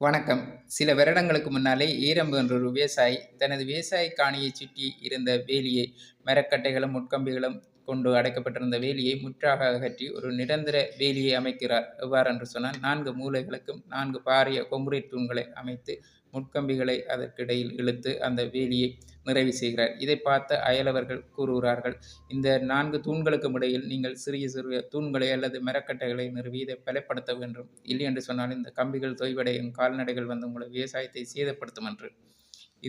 வணக்கம். சில வருடங்களுக்கு முன்னாலே ஈரம்பு என்ற ஒரு விவசாயி தனது விவசாய காணியை சுற்றி இருந்த வேலியை மரக்கட்டைகளும் முட்கம்பிகளும் கொண்டு அடைக்கப்பட்டிருந்த வேலியை முற்றாக அகற்றி ஒரு நிரந்தர வேலியை அமைக்கிறார். எவ்வாறு என்று சொன்னால் நான்கு மூலைகளுக்கும் நான்கு பாரிய கொங்குரீட் தூண்களை அமைத்து முட்கம்பிகளை அதற்கிடையில் இழுத்து அந்த வேலியை நிறைவு செய்கிறார். இதை பார்த்த அயலவர்கள் கூறுகிறார்கள் இந்த நான்கு தூண்களுக்கும் இடையில் நீங்கள் சிறிய சிறிய தூண்களை அல்லது மரக்கட்டைகளை நிறுவி இதை பலப்படுத்த வேண்டும் இல்லை என்று சொன்னால் இந்த கம்பிகள் தொய்வடையும் கால்நடைகள் வந்து உங்களை விவசாயத்தை சேதப்படுத்தும் என்று.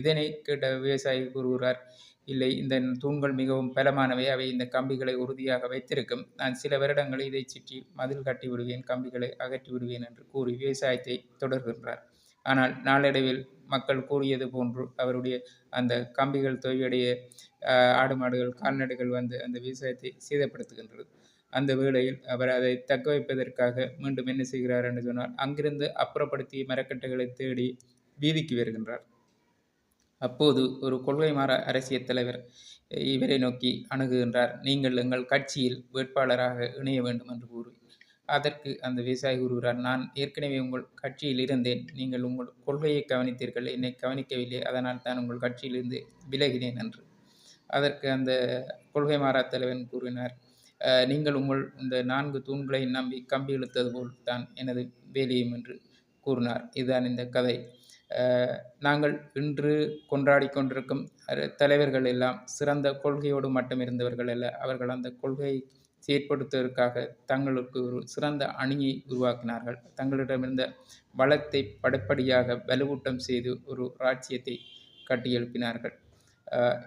இதனை கேட்ட விவசாயி கூறுகிறார் இல்லை இந்த தூண்கள் மிகவும் பலமானவை. அவை இந்த கம்பிகளை உறுதியாக வைத்திருக்கும். நான் சில வருடங்களில் இதை சுற்றி மதில் கட்டி விடுவேன் கம்பிகளை அகற்றி விடுவேன் என்று கூறி விவசாயத்தை தொடர்கின்றார். ஆனால் நாளடைவில் மக்கள் கூறியது போன்று அவருடைய அந்த கம்பிகள் தொய்வடைய ஆடு மாடுகள் கால்நடைகள் வந்து அந்த விவசாயத்தை சேதப்படுத்துகின்றது. அந்த வேளையில் அவர் அதை தக்க வைப்பதற்காக மீண்டும் என்ன செய்கிறார் என்று சொன்னால் அங்கிருந்து அப்புறப்படுத்தி மரக்கட்டைகளை தேடி வீதிக்கு வருகின்றார். அப்போது ஒரு கொள்கை மாற அரசியல் தலைவர் இவரை நோக்கி அணுகுகின்றார். நீங்கள் எங்கள் கட்சியில் வேட்பாளராக இணைய வேண்டும் என்று கூறி அதற்கு அந்த விவசாயி கூறுகிறார் நான் ஏற்கனவே உங்கள் கட்சியில் இருந்தேன். நீங்கள் உங்கள் கொள்கையை கவனித்தீர்கள். என்னை கவனிக்கவில்லை. அதனால் தான் உங்கள் கட்சியிலிருந்து விலகினேன் என்று. அதற்கு அந்த கொள்கை மாறா தலைவன் கூறினார் நீங்கள் உங்கள் இந்த நான்கு தூண்களை நம்பி கம்பி இழுத்தது போல் தான் எனது வேலையும் என்று கூறினார். இதுதான் இந்த கதை. நாங்கள் இன்று கொண்டாடி கொண்டிருக்கும் தலைவர்கள் எல்லாம் சிறந்த கொள்கையோடு மட்டும் இருந்தவர்கள் அல்ல அவர்கள் அந்த கொள்கையை செயற்படுத்துவதற்காக தங்களுக்கு ஒரு சிறந்த அணியை உருவாக்கினார்கள். தங்களிடமிருந்த வளத்தை படிப்படியாக வலுவூட்டம் செய்து ஒரு ராஜ்யத்தை கட்டியெழுப்பினார்கள்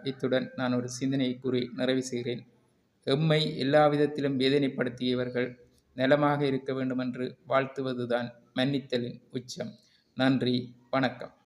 இத்துடன் நான் ஒரு சிந்தனையை கூறி நிறைவு செய்கிறேன். எம்மை எல்லா விதத்திலும் வேதனைப்படுத்தியவர்கள் நலமாக இருக்க வேண்டுமென்று வாழ்த்துவதுதான் மன்னித்தலின் உச்சம். நன்றி வணக்கம்.